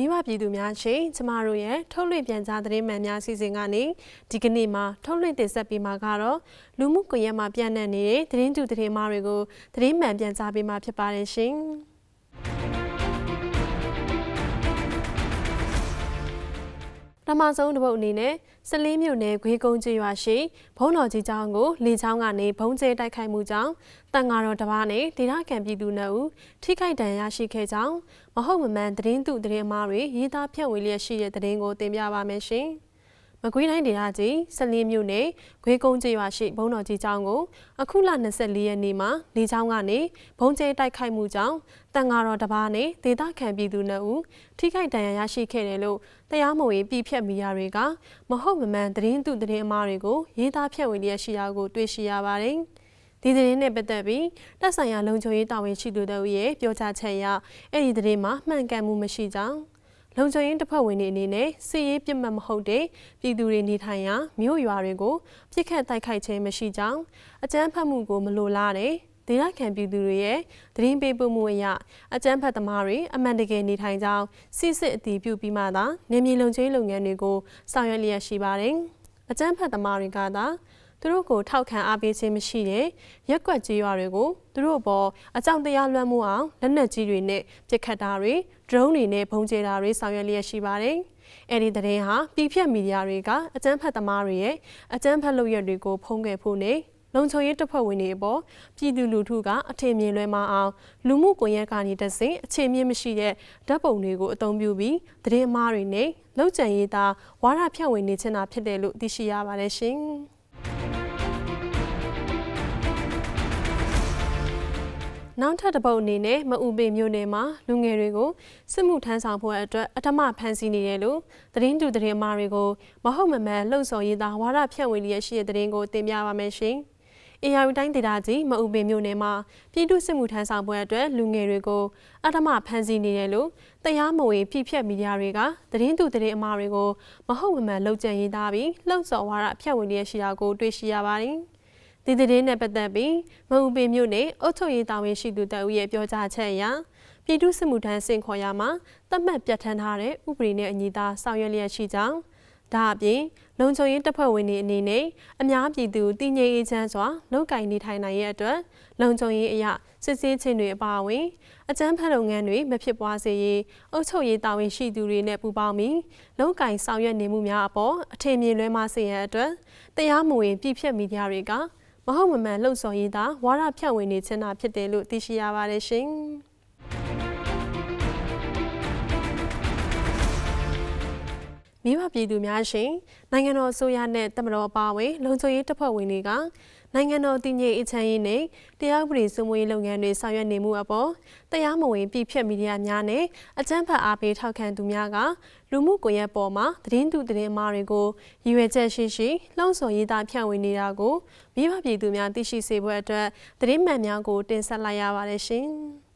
မိဘပြည်သူများရှင်ကျမတို့ရဲ့ထုတ်လွှင့်ပြန်ကြားသတင်းမှန်များစီစဉ်ကနေဒီကနေ့မှာထုတ်လွှင့်တင်ဆက်ပေးမှာကတော့လူမှုကွန်ရက်မှာပြန့်နှံ့နေတဲ့သတင်းတူသတင်းမားတွေကိုသတင်းမှန်ပြန်ကြားပေးမှာဖြစ်ပါတယ်ရှင် ထမဆုံးတစ်ပုတ်အနေနဲ့စလင်းမြို့နယ်ဂွေးကုန်းကျေးရွာရှိဘုံတော်ကြီးကျောင်းကိုလေချောင်းကနေဘုံကျဲတိုက်ခိုက်မှုကြောင့်တန်ဃာတော်တစ်ပါးနဲ့ဒေသခံပြည်သူနှုတ်ထိခိုက်ဒဏ်ရာရှိခဲ့ကြောင်းမဟုတ်မမှန်သတင်းသူသတင်းအမားတွေရေးသားဖြန့်ဝေလျက်ရှိတဲ့သတင်းကိုတင်ပြပါမယ်ရှင်။ မကွေးတိုင်းဒေသကြီးစလင်းမြို့နယ်ဂွေးကုန်းကျေးရွာရှိဘုံတော်ကြီးကျောင်းကိုအခုလ24ရက်နေ့မှာလေချောင်းကနေဘုံကျဲတိုက်ခိုက်မှုကြောင့်တန်ဃာတော်တစ်ပါးနဲ့ဒေသခံပြည်သူနှုတ်ထိခိုက်ဒဏ်ရာရရှိခဲ့တယ်လို့တရားမဝင်ပြည်ဖြတ်မီဒီယာတွေကမဟုတ်မမှန်သတင်းသူသတင်းအမှားတွေကိုရေးသားဖြန့်ဝေလျက်ရှိတာကိုတွေ့ရှိရပါတယ်။ဒီသတင်းနဲ့ပတ်သက်ပြီးတပ်ဆိုင်ရာလုံခြုံရေးတာဝန်ရှိသူတို့ရဲ့ပြောကြားချက်အရအဲ့ဒီသတင်းမှာမှန်ကန်မှုမရှိကြောင်း လုံခြုံရေးတပ်ဖွဲ့ဝင်တွေအနေနဲ့စစ်ရေးပြစ်မှတ်မဟုတ်တဲ့ပြည်သူတွေနေထိုင်ရာမြို့ရွာတွေကိုပြစ်ခတ်တိုက်ခိုက်ခြင်းမရှိကြောင်းအကြမ်းဖက်မှုကိုမလိုလားတဲ့ဒေသခံပြည်သူတွေရဲ့သတင်းပေးပို့မှုအရအကြမ်းဖက်သမားတွေအမှန်တကယ်နေထိုင်ကြောင်းစစ်စစ်အတည်ပြုပြီးမှသာနေမြေလုံခြုံရေးလုပ်ငန်းတွေကိုဆောင်ရွက်လျက်ရှိပါတယ်။အကြမ်းဖက်သမားတွေကသာ သူတို့ကိုထောက်ခံအားပေးခြင်းမရှိတဲ့ရက်ကွက်ကြီးရွာတွေကိုသူတို့ဘောအကြောင်တရားလွှမ်းမိုးအောင်လက်နက်ကြီးတွေနဲ့ပစ်ခတ်တာတွေ drone တွေနဲ့ပုံကျဲတာတွေဆောင်ရွက်လျက်ရှိပါတယ်။အဲ့ဒီသတင်းဟာပြည်ဖြတ်မီဒီယာတွေကအကြမ်းဖက်သမားတွေရဲ့အကြမ်းဖက်လုပ်ရက်တွေကိုဖုံးကွယ်ဖို့နဲ့လုံခြုံရေးတပ်ဖွဲ့ဝင်တွေအပေါ်ပြည်သူလူထုကအထင်မြင်လွဲမအောင်လူမှုကွန်ရက်ကနေတဆင့်အခြေမြင့်မရှိတဲ့ဓာတ်ပုံတွေကိုအသုံးပြုပြီးသတင်းအမှားတွေနဲ့လောက်ကျန်ရေးသားဝါဒဖြန့်ဝေနေချင်တာဖြစ်တယ်လို့သိရှိရပါတယ်ရှင်။ နောက်ထပ်တစ်ပုတ်အနေနဲ့မအူပေမြို့နယ်မှာလူငယ်တွေကိုစစ်မှုထမ်းဆောင်ဖို့အတွက်အထမဖမ်းဆီးနေတယ်လို့သတင်းတူသတင်းအမှားတွေကိုမဟုတ်မမှန်လှုံ့ဆော်ရေးသားဝါဒဖြန့်ဝေလျက်ရှိတဲ့သတင်းကိုတင်ပြပါမယ်ရှင်။အေယာယူတိုင်းဒေသကြီးမအူပေမြို့နယ်မှာပြည်သူစစ်မှုထမ်းဆောင်ပွဲအတွက်လူငယ်တွေကိုအထမဖမ်းဆီးနေတယ်လို့တရားမဝင်ပြည့်ဖြတ်မီဒီယာတွေကသတင်းတူသတင်းအမှားတွေကိုမဟုတ်မမှန်လှုပ်ကြံရေးသားပြီးလှုံ့ဆော်ဝါဒဖြန့်ဝေလျက်ရှိတာကိုတွေ့ရှိရပါတယ်။ ဒီသတင်းနဲ့ပတ်သက်ပြီးမအူပေမြို့နယ်အုပ်ချုပ်ရေးတာဝန်ရှိသူတအုပ်ရဲ့ပြောကြားချက်အရပြည်သူ့စစ်မှုထမ်းစင်ခေါ်ရမှာတတ်မှတ်ပြဋ္ဌာန်းထားတဲ့ဥပဒေနဲ့အညီသာဆောင်ရွက်လျက်ရှိကြောင်းဒါအပြင်လုံခြုံရေးတပ်ဖွဲ့ဝင်တွေအနေနဲ့အများပြည်သူတည်ငြိမ်အေးချမ်းစွာလုပ်ကိုင်နေထိုင်နိုင်ရဲ့အတွက်လုံခြုံရေးအရာစစ်ဆေးခြင်းတွေအပါအဝင်အကြမ်းဖက်လုပ်ငန်းတွေမဖြစ်ပွားစေရေးအုပ်ချုပ်ရေးတာဝန်ရှိသူတွေနဲ့ပူးပေါင်းပြီးလုပ်ကိုင်ဆောင်ရွက်နေမှုများအပေါ်အထင်မြင်လွဲမှားစေရန်အတွက်တရားမဝင်ပြည်ဖြတ်မီဒီယာတွေကမ ဟုတ်မမှန်လှုပ်ဆော်ရေးသာဝါဒဖြန့်ဝေနေခြင်းတာဖြစ်တယ်လို့သိရှိရပါတယ်ရှင်။မိဘပြည်သူများရှင်နိုင်ငံတော်အစိုးရနဲ့တမတော်အပါအဝင်လုံခြုံရေးတပ်ဖွဲ့ဝင်တွေက နိုင်ငံတော်တည်ငြိမ်အေးချမ်းရေးနဲ့တရားဥပဒေစိုးမိုးရေးလုပ်ငန်းတွေဆောင်ရွက်နေမှုအပေါ်တရားမဝင်ပြည်ဖြတ်မီဒီယာများနဲ့အကြမ်းဖက်အားပေးထောက်ခံသူများကလူမှုကွန်ရက်ပေါ်မှာသတင်းသူသတင်းမှားတွေကိုရည်ရွယ်ချက်ရှိရှိလှုံ့ဆော်ရေးသားဖြန့်ဝေနေတာကိုမိဘပြည်သူများသိရှိစေဖို့အတွက်သတင်းမှန်များကိုတင်ဆက်လိုက်ရပါတယ်ရှင်။